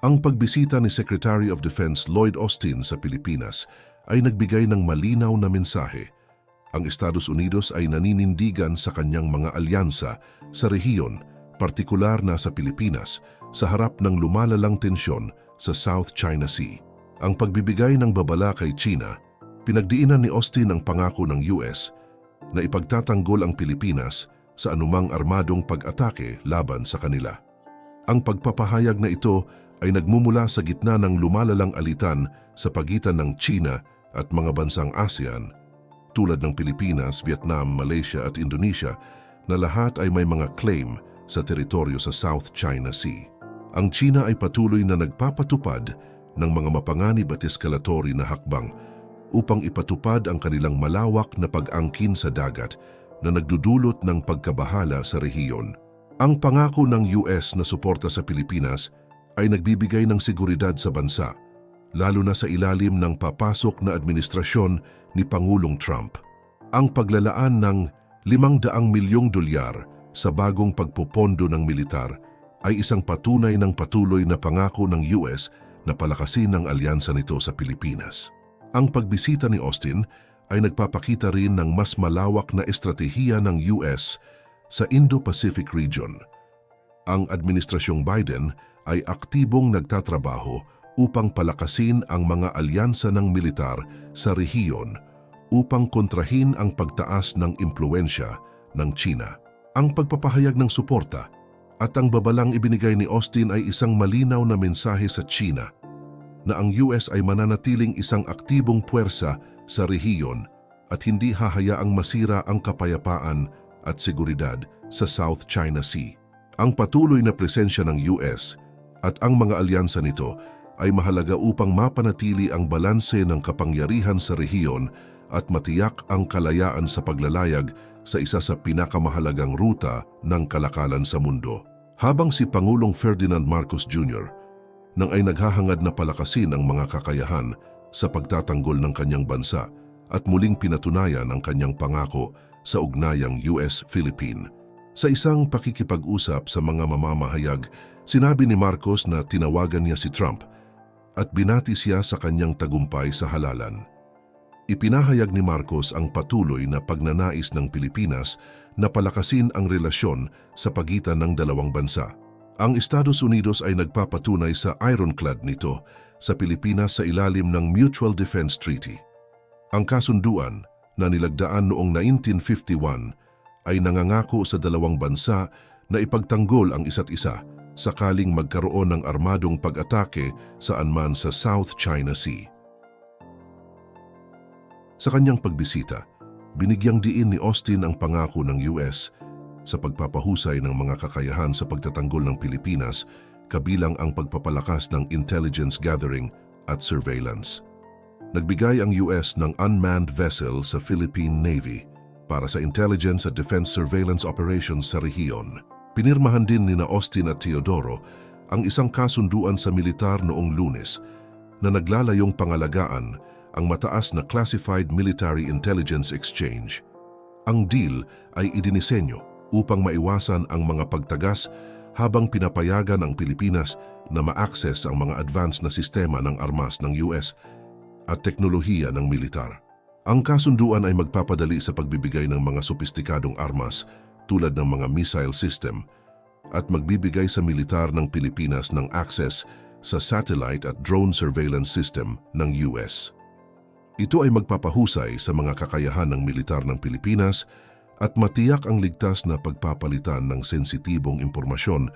Ang pagbisita ni Secretary of Defense Lloyd Austin sa Pilipinas ay nagbigay ng malinaw na mensahe. Ang Estados Unidos ay naninindigan sa kanyang mga alyansa sa rehiyon, partikular na sa Pilipinas, sa harap ng lumalalang tensyon sa South China Sea. Ang pagbibigay ng babala kay China, pinagdiinan ni Austin ang pangako ng US na ipagtatanggol ang Pilipinas sa anumang armadong pag-atake laban sa kanila. Ang pagpapahayag na ito ay nagmumula sa gitna ng lumalalang alitan sa pagitan ng China at mga bansang ASEAN, tulad ng Pilipinas, Vietnam, Malaysia at Indonesia na lahat ay may mga claim sa teritoryo sa South China Sea. Ang China ay patuloy na nagpapatupad ng mga mapanganib at eskalatory na hakbang upang ipatupad ang kanilang malawak na pag-angkin sa dagat na nagdudulot ng pagkabahala sa rehiyon. Ang pangako ng US na suporta sa Pilipinas ay nagbibigay ng seguridad sa bansa, lalo na sa ilalim ng papasok na administrasyon ni Pangulong Trump. Ang paglalaan ng 500 milyong dolyar sa bagong pagpopondo ng militar ay isang patunay ng patuloy na pangako ng US na palakasin ang alyansa nito sa Pilipinas. Ang pagbisita ni Austin ay nagpapakita rin ng mas malawak na estratehiya ng US sa Indo-Pacific region. Ang Administrasyong Biden ay aktibong nagtatrabaho upang palakasin ang mga alyansa ng militar sa rehiyon upang kontrahin ang pagtaas ng impluensya ng China. Ang pagpapahayag ng suporta at ang babalang ibinigay ni Austin ay isang malinaw na mensahe sa China na ang US ay mananatiling isang aktibong puwersa sa rehiyon at hindi hahayaang masira ang kapayapaan at seguridad sa South China Sea. Ang patuloy na presensya ng US at ang mga alyansa nito ay mahalaga upang mapanatili ang balanse ng kapangyarihan sa rehiyon at matiyak ang kalayaan sa paglalayag sa isa sa pinakamahalagang ruta ng kalakalan sa mundo. Habang si Pangulong Ferdinand Marcos Jr. nang ay naghahangad na palakasin ang mga kakayahan sa pagtatanggol ng kanyang bansa at muling pinatunayan ang kanyang pangako sa ugnayang US-Philippine. Sa isang pakikipag-usap sa mga mamamahayag Sinabi ni Marcos na tinawagan niya si Trump at binati siya sa kanyang tagumpay sa halalan. Ipinahayag ni Marcos ang patuloy na pagnanais ng Pilipinas na palakasin ang relasyon sa pagitan ng dalawang bansa. Ang Estados Unidos ay nagpapatunay sa ironclad nito sa Pilipinas sa ilalim ng Mutual Defense Treaty. Ang kasunduan na nilagdaan noong 1951 ay nangangako sa dalawang bansa na ipagtanggol ang isa't isa sakaling magkaroon ng armadong pag-atake saan man sa South China Sea. Sa kanyang pagbisita, binigyang diin ni Austin ang pangako ng US sa pagpapahusay ng mga kakayahan sa pagtatanggol ng Pilipinas kabilang ang pagpapalakas ng intelligence gathering at surveillance. Nagbigay ang US ng unmanned vessel sa Philippine Navy para sa intelligence at defense surveillance operations sa rehiyon. Pinirmahan din ni na Austin at Teodoro ang isang kasunduan sa militar noong lunes na naglalayong pangalagaan ang mataas na Classified Military Intelligence Exchange. Ang deal ay idinisenyo upang maiwasan ang mga pagtagas habang pinapayagan ang Pilipinas na ma-access ang mga advanced na sistema ng armas ng US at teknolohiya ng militar. Ang kasunduan ay magpapadali sa pagbibigay ng mga sopistikadong armas tulad ng mga missile system at magbibigay sa militar ng Pilipinas ng access sa satellite at drone surveillance system ng US. Ito ay magpapahusay sa mga kakayahan ng militar ng Pilipinas at matiyak ang ligtas na pagpapalitan ng sensitibong impormasyon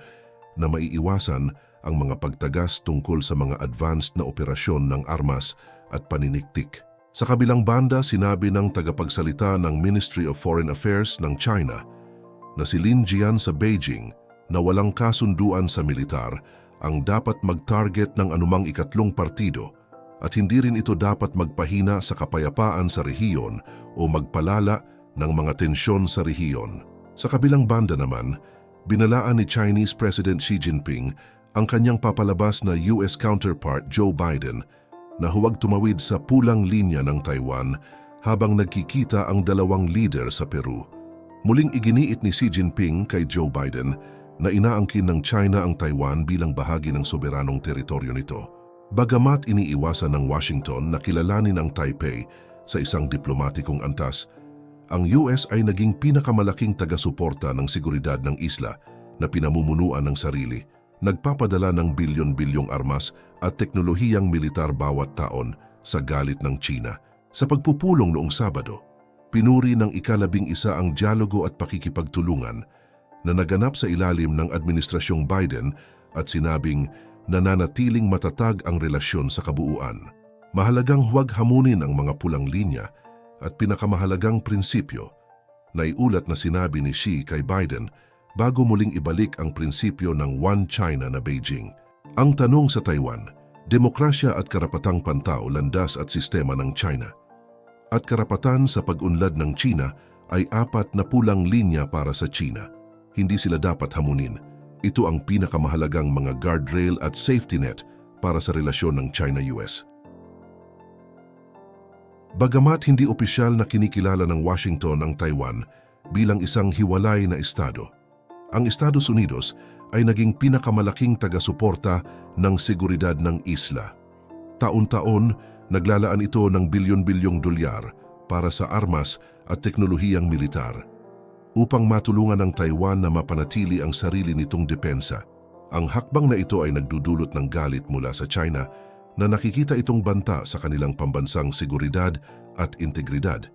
na maiiwasan ang mga pagtagas tungkol sa mga advanced na operasyon ng armas at paniniktik. Sa kabilang banda, sinabi ng tagapagsalita ng Ministry of Foreign Affairs ng China na si Lin Jian sa Beijing na walang kasunduan sa militar ang dapat mag-target ng anumang ikatlong partido at hindi rin ito dapat magpahina sa kapayapaan sa rehiyon o magpalala ng mga tensyon sa rehiyon. Sa kabilang banda naman, binalaan ni Chinese President Xi Jinping ang kanyang papalabas na US counterpart Joe Biden na huwag tumawid sa pulang linya ng Taiwan habang nagkikita ang dalawang leader sa Peru. Muling iginiit ni Xi Jinping kay Joe Biden na inaangkin ng China ang Taiwan bilang bahagi ng soberanong teritoryo nito. Bagamat iniiwasan ng Washington na kilalanin ang Taipei sa isang diplomatikong antas, ang US ay naging pinakamalaking taga-suporta ng seguridad ng isla na pinamumunuan ng sarili, nagpapadala ng bilyon-bilyong armas at teknolohiyang militar bawat taon sa galit ng China. Sa pagpupulong noong Sabado, pinuri ng ikalabing isa ang dialogo at pakikipagtulungan na naganap sa ilalim ng Administrasyong Biden at sinabing nananatiling matatag ang relasyon sa kabuuan. Mahalagang huwag hamunin ang mga pulang linya at pinakamahalagang prinsipyo na iulat na sinabi ni Xi kay Biden bago muling ibalik ang prinsipyo ng One China na Beijing. Ang tanong sa Taiwan, demokrasya at karapatang pantao landas at sistema ng China. At karapatan sa pag-unlad ng China ay apat na pulang linya para sa China. Hindi sila dapat hamunin. Ito ang pinakamahalagang mga guardrail at safety net para sa relasyon ng China-US. Bagamat hindi opisyal na kinikilala ng Washington ang Taiwan bilang isang hiwalay na estado, ang Estados Unidos ay naging pinakamalaking taga-suporta ng seguridad ng isla. Taon-taon, naglalaan ito ng bilyon-bilyong dolyar para sa armas at teknolohiyang militar upang matulungan ang Taiwan na mapanatili ang sarili nitong depensa. Ang hakbang na ito ay nagdudulot ng galit mula sa China na nakikita itong banta sa kanilang pambansang seguridad at integridad.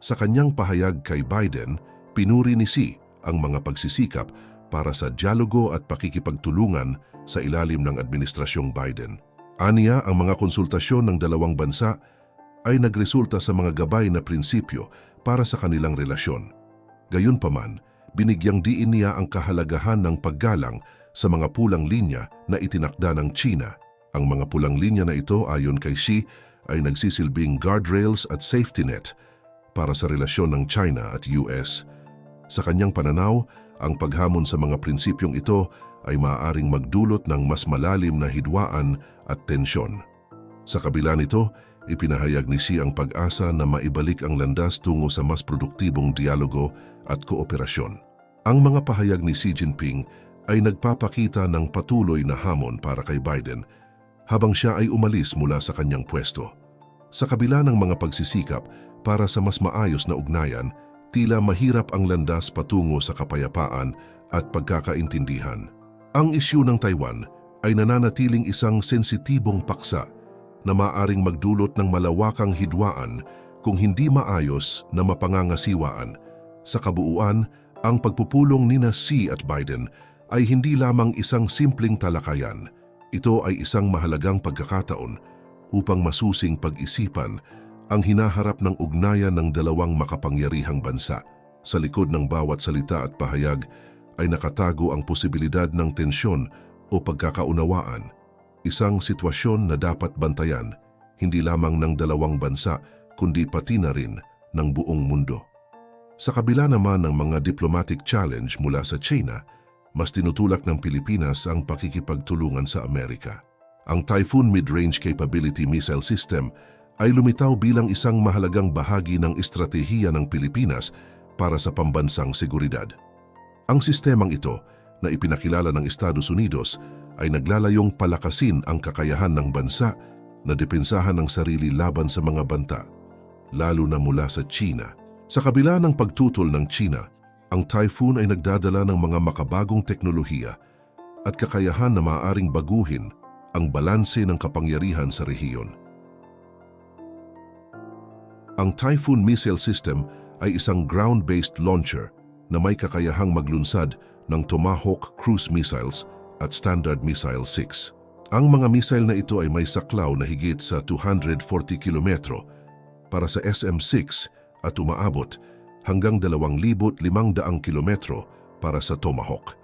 Sa kanyang pahayag kay Biden, pinuri ni Xi ang mga pagsisikap para sa dialogo at pakikipagtulungan sa ilalim ng Administrasyong Biden. Aniya, ang mga konsultasyon ng dalawang bansa ay nagresulta sa mga gabay na prinsipyo para sa kanilang relasyon. Gayunpaman, binigyang diin niya ang kahalagahan ng paggalang sa mga pulang linya na itinakda ng China. Ang mga pulang linya na ito ayon kay Xi ay nagsisilbing guardrails at safety net para sa relasyon ng China at US. Sa kanyang pananaw, ang paghamon sa mga prinsipyong ito ay maaaring magdulot ng mas malalim na hidwaan at tensyon. Sa kabila nito, ipinahayag ni Xi ang pag-asa na maibalik ang landas tungo sa mas produktibong dialogo at kooperasyon. Ang mga pahayag ni Xi Jinping ay nagpapakita ng patuloy na hamon para kay Biden habang siya ay umalis mula sa kanyang pwesto. Sa kabila ng mga pagsisikap para sa mas maayos na ugnayan, tila mahirap ang landas patungo sa kapayapaan at pagkakaintindihan. Ang isyu ng Taiwan ay nananatiling isang sensitibong paksa na maaring magdulot ng malawakang hidwaan kung hindi maayos na mapangangasiwaan. Sa kabuuan, ang pagpupulong ni na Xi at Biden ay hindi lamang isang simpleng talakayan. Ito ay isang mahalagang pagkakataon upang masusing pag-isipan ang hinaharap ng ugnayan ng dalawang makapangyarihang bansa. Sa likod ng bawat salita at pahayag ay nakatago ang posibilidad ng tensyon o pagkakaunawaan isang sitwasyon na dapat bantayan hindi lamang ng dalawang bansa kundi pati na rin ng buong mundo. Sa kabila naman ng mga diplomatic challenge mula sa China, mas tinutulak ng Pilipinas ang pakikipagtulungan sa Amerika. Ang Typhoon Mid-Range Capability Missile System ay lumitaw bilang isang mahalagang bahagi ng estratehiya ng Pilipinas para sa pambansang seguridad. Ang sistemang ito na ipinakilala ng Estados Unidos ay naglalayong palakasin ang kakayahan ng bansa na depensahan ng sarili laban sa mga banta, lalo na mula sa China. Sa kabila ng pagtutol ng China, ang typhoon ay nagdadala ng mga makabagong teknolohiya at kakayahan na maaaring baguhin ang balanse ng kapangyarihan sa rehiyon. Ang Typhoon Missile System ay isang ground-based launcher na may kakayahang maglunsad ng Tomahawk cruise missiles at Standard Missile 6. Ang mga missile na ito ay may saklaw na higit sa 240 kilometro para sa SM-6 at umaabot hanggang 2,500 kilometro para sa Tomahawk.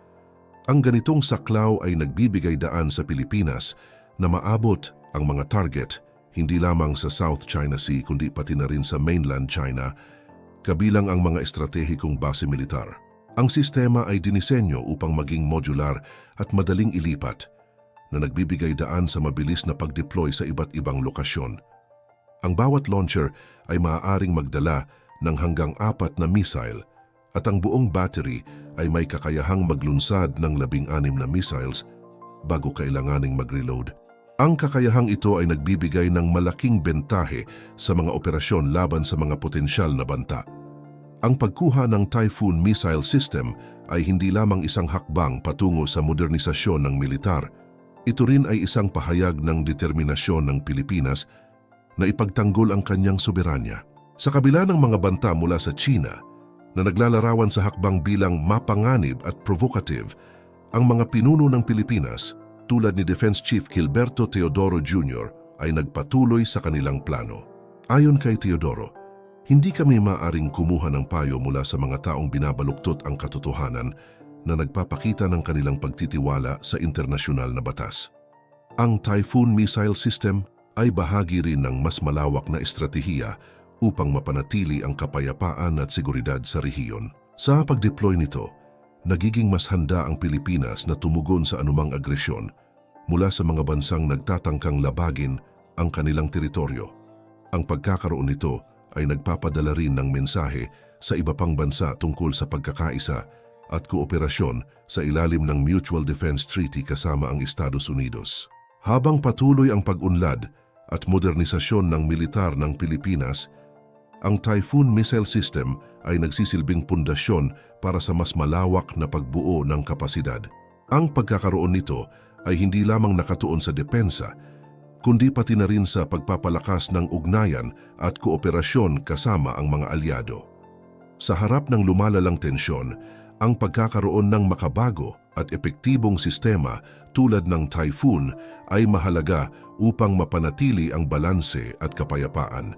Ang ganitong saklaw ay nagbibigay daan sa Pilipinas na maabot ang mga target hindi lamang sa South China Sea kundi pati na rin sa mainland China, kabilang ang mga estratehikong base militar. Ang sistema ay dinisenyo upang maging modular at madaling ilipat na nagbibigay daan sa mabilis na pag-deploy sa iba't ibang lokasyon. Ang bawat launcher ay maaaring magdala ng hanggang apat na missile at ang buong battery ay may kakayahang maglunsad ng labing-anim na missiles bago kailanganing mag-reload. Ang kakayahang ito ay nagbibigay ng malaking bentahe sa mga operasyon laban sa mga potensyal na banta. Ang pagkuha ng Typhoon Missile System ay hindi lamang isang hakbang patungo sa modernisasyon ng militar. Ito rin ay isang pahayag ng determinasyon ng Pilipinas na ipagtanggol ang kanyang soberanya. Sa kabila ng mga banta mula sa China na naglalarawan sa hakbang bilang mapanganib at provocative, ang mga pinuno ng Pilipinas tulad ni Defense Chief Gilberto Teodoro Jr. ay nagpatuloy sa kanilang plano. Ayon kay Teodoro, hindi kami maaring kumuha ng payo mula sa mga taong binabaluktot ang katotohanan na nagpapakita ng kanilang pagtitiwala sa internasyonal na batas. Ang Typhoon Missile System ay bahagi rin ng mas malawak na estratehiya upang mapanatili ang kapayapaan at seguridad sa rehiyon. Sa pag-deploy nito, nagiging mas handa ang Pilipinas na tumugon sa anumang agresyon mula sa mga bansang nagtatangkang labagin ang kanilang teritoryo. Ang pagkakaroon nito ay nagpapadala rin ng mensahe sa iba pang bansa tungkol sa pagkakaisa at kooperasyon sa ilalim ng Mutual Defense Treaty kasama ang Estados Unidos. Habang patuloy ang pag-unlad at modernisasyon ng militar ng Pilipinas, ang Typhoon Missile System ay nagsisilbing pundasyon para sa mas malawak na pagbuo ng kapasidad. Ang pagkakaroon nito ay hindi lamang nakatuon sa depensa, kundi pati na rin sa pagpapalakas ng ugnayan at kooperasyon kasama ang mga alyado. Sa harap ng lumalalang tensyon, ang pagkakaroon ng makabago at epektibong sistema tulad ng typhoon ay mahalaga upang mapanatili ang balanse at kapayapaan